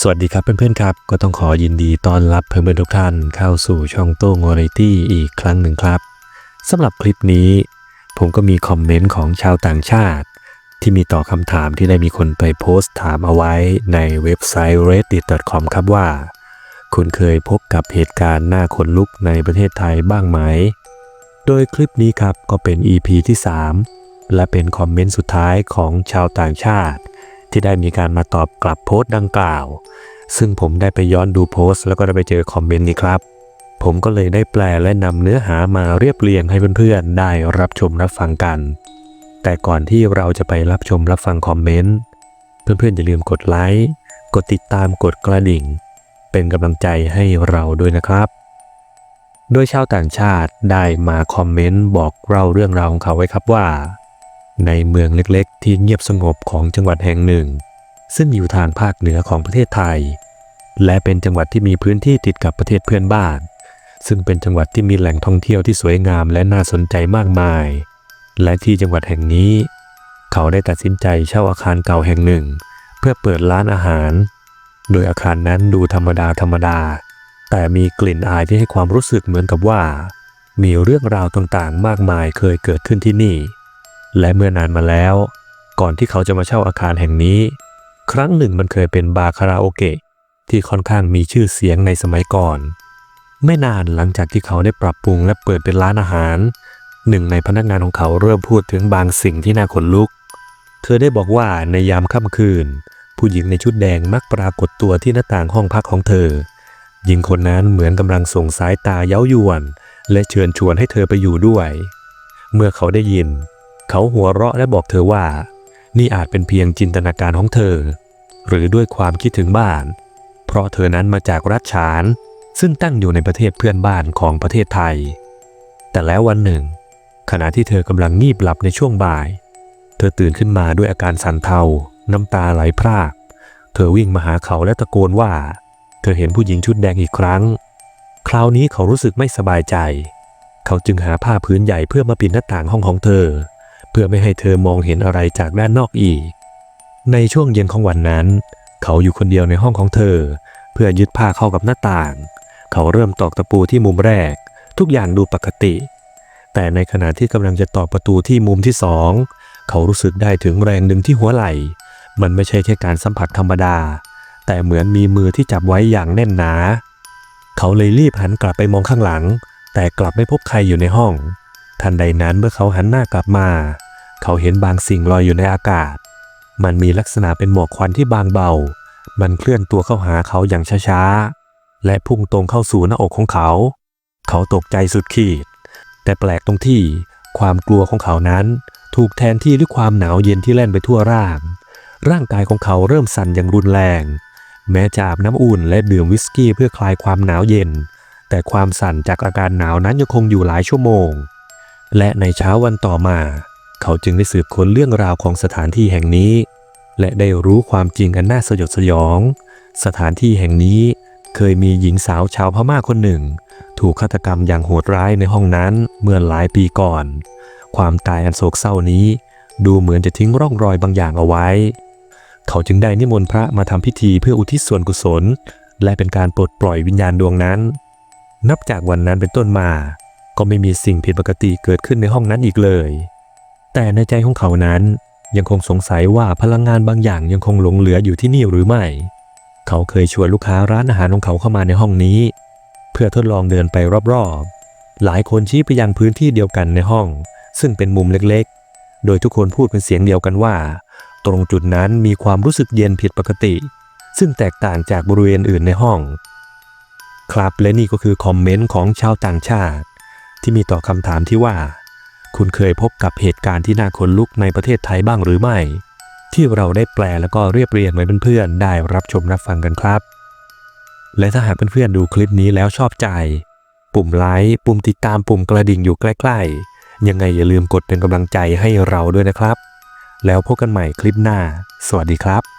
สวัสดีครับเพื่อนๆครับ ก็ต้องขอยินดีต้อนรับเพื่อนๆทุกท่านเข้าสู่ช่องโต้งวอริตี้อีกครั้งหนึ่งครับสำหรับคลิปนี้ ผมก็มีคอมเมนต์ของชาวต่างชาติ ที่มีต่อคำถามที่ได้มีคนไปโพสต์ถามเอาไว้ในเว็บไซต์ reddit.com ครับว่า คุณเคยพบกับเหตุการณ์หน่าขนลุกในประเทศไทยบ้างไหม โดยคลิปนี้ครับก็เป็น EP ที่ 3 และเป็นคอมเมนต์สุดท้ายของชาวต่างชาติ ที่ได้มีการมาตอบกลับโพสต์ดังกล่าว ซึ่งผมได้ไปย้อนดูโพสต์แล้วก็ได้ไปเจอคอมเมนต์นี้ครับ ผมก็เลยได้แปลและนำเนื้อหามาเรียบเรียงให้เพื่อนๆ ได้รับชมรับฟังกัน แต่ก่อนที่เราจะไปรับชมรับฟังคอมเมนต์เพื่อนๆอย่าลืมกดไลค์กดติดตามกดกระดิ่ง เป็นกำลังใจให้เราด้วยนะครับโดยชาวต่างชาติได้มาคอมเมนต์บอกเล่าเรื่องราวของเขาไว้ครับว่า ในเมืองเล็กๆ ที่เงียบสงบของจังหวัดแห่งหนึ่ง ซึ่งอยู่ทางภาคเหนือของประเทศไทย และเป็นจังหวัดที่มีพื้นที่ติดกับประเทศเพื่อนบ้าน ซึ่งเป็นจังหวัดที่มีแหล่งท่องเที่ยวที่สวยงามและน่าสนใจมากมาย และที่จังหวัดแห่งนี้ เขาได้ตัดสินใจเช่าอาคารเก่าแห่งหนึ่ง เพื่อเปิดร้านอาหาร โดยอาคารนั้นดูธรรมดาธรรมดา แต่มีกลิ่นอายที่ให้ความรู้สึกเหมือนกับว่า มีเรื่องราวต่างๆ มากมายเคยเกิดขึ้นที่นี่ และเมื่อนานมาแล้ว ก่อนที่เขาจะมาเช่าอาคารแห่งนี้ ครั้งหนึ่งมันเคยเป็นบาร์คาราโอเกะที่ค่อนข้างมีชื่อเสียงในสมัยก่อน ไม่นานหลังจากที่เขาได้ปรับปรุงและเปิดเป็นร้านอาหาร หนึ่งในพนักงานของเขาเริ่มพูดถึงบางสิ่งที่น่าขนลุก เธอได้บอกว่าในยามค่ำคืน ผู้หญิงในชุดแดงมักปรากฏตัวที่หน้าต่างห้องพักของเธอหญิงคนนั้นเหมือนกำลังส่งสายตาเย้ายวน และเชิญชวนให้เธอไปอยู่ด้วย เมื่อเขาได้ยิน เขาหัวเราะและบอกเธอว่า นี่อาจเป็นเพียงจินตนาการของเธอ หรือด้วยความคิดถึงบ้าน เพราะเธอนั้นมาจากรัฐฉาน ซึ่งตั้งอยู่ในประเทศเพื่อนบ้านของประเทศไทย แต่แล้ววันหนึ่ง ขณะที่เธอกำลังงีบหลับในช่วงบ่าย เธอตื่นขึ้นมาด้วยอาการสั่นเทา น้ำตาไหลพราก เธอวิ่งมาหาเขาและตะโกนว่า เธอเห็นผู้หญิงชุดแดงอีกครั้ง คราวนี้เขารู้สึกไม่สบายใจ เขาจึงหาผ้าพื้นใหญ่เพื่อมาปิดหน้าต่างห้องของเธอ เพื่อไม่ให้เธอมองเห็นอะไรจากด้านนอกอีก ในช่วงเย็นของวันนั้น เขาอยู่คนเดียวในห้องของเธอ เพื่อยึดผ้าเข้ากับหน้าต่าง เขาเริ่มตอกตะปูที่มุมแรก ทุกอย่างดูปกติ แต่ในขณะที่กำลังจะตอกประตูที่มุมที่สองเขารู้สึกได้ถึงแรงดึงที่หัวไหล่ มันไม่ใช่แค่การสัมผัสธรรมดา แต่เหมือนมีมือที่จับไว้อย่างแน่นหนา เขาเลยรีบหันกลับไปมองข้างหลัง แต่กลับไม่พบใครอยู่ในห้อง ทันใดนั้นเมื่อเขาหันหน้ากลับมา เขาเห็นบางสิ่งลอยอยู่ในอากาศ มันมีลักษณะเป็นหมอกควันที่บางเบา มันเคลื่อนตัวเข้าหาเขาอย่างช้าๆ และพุ่งตรงเข้าสู่หน้าอกของเขา เขาตกใจสุดขีด แต่แปลกตรงที่ความกลัวของเขานั้นถูกแทนที่ด้วยความหนาวเย็นที่แล่นไปทั่วร่าง ร่างกายของเขาเริ่มสั่นอย่างรุนแรง แม้จะอาบน้ำอุ่นและดื่มวิสกี้เพื่อคลายความหนาวเย็น แต่ความสั่นจากอาการหนาวนั้นยังคงอยู่หลายชั่วโมง และในเช้าวันต่อมา เขาจึงได้สืบค้นเรื่องราวของสถานที่แห่งนี้ และได้รู้ความจริงอันน่าสยดสยอง สถานที่แห่งนี้เคยมีหญิงสาวชาวพม่าคนหนึ่ง ถูกฆาตกรรมอย่างโหดร้ายในห้องนั้นเมื่อหลายปีก่อน ความตายอันโศกเศร้านี้ ดูเหมือนจะทิ้งร่องรอยบางอย่างเอาไว้ เขาจึงได้นิมนต์พระมาทำพิธีเพื่ออุทิศส่วนกุศล และเป็นการปลดปล่อยวิญญาณดวงนั้น นับจากวันนั้นเป็นต้นมา ก็ไม่มีสิ่งผิดปกติเกิดขึ้นในห้องนั้นอีกเลย แต่ในใจของเขานั้นยังคงสงสัยว่าพลังงานบางอย่างยังคงหลงเหลืออยู่ที่นี่หรือไม่ เขาเคยชวนลูกค้าร้านอาหารของเขาเข้ามาในห้องนี้ เพื่อทดลองเดินไปรอบๆ หลายคนชี้ไปยังพื้นที่เดียวกันในห้อง ซึ่งเป็นมุมเล็กๆ โดยทุกคนพูดเป็นเสียงเดียวกันว่า ตรงจุดนั้นมีความรู้สึกเย็นผิดปกติ ซึ่งแตกต่างจากบริเวณอื่นในห้อง ครับและนี่ก็คือคอมเมนต์ของชาวต่างชาติ ที่มีต่อคำถามที่ว่า คุณเคยพบกับเหตุการณ์ที่น่าขนลุกในประเทศไทยบ้างหรือไม่ ที่เราได้แปลแล้วก็เรียบเรียงไว้เพื่อนๆได้รับชมรับฟังกันครับ และถ้าหากเพื่อนๆดูคลิปนี้แล้วชอบใจ ปุ่มไลค์ปุ่มติดตามปุ่มกระดิ่งอยู่ใกล้ๆ ยังไงอย่าลืมกดเป็นกำลังใจให้เราด้วยนะครับ แล้วพบกันใหม่คลิปหน้า สวัสดีครับ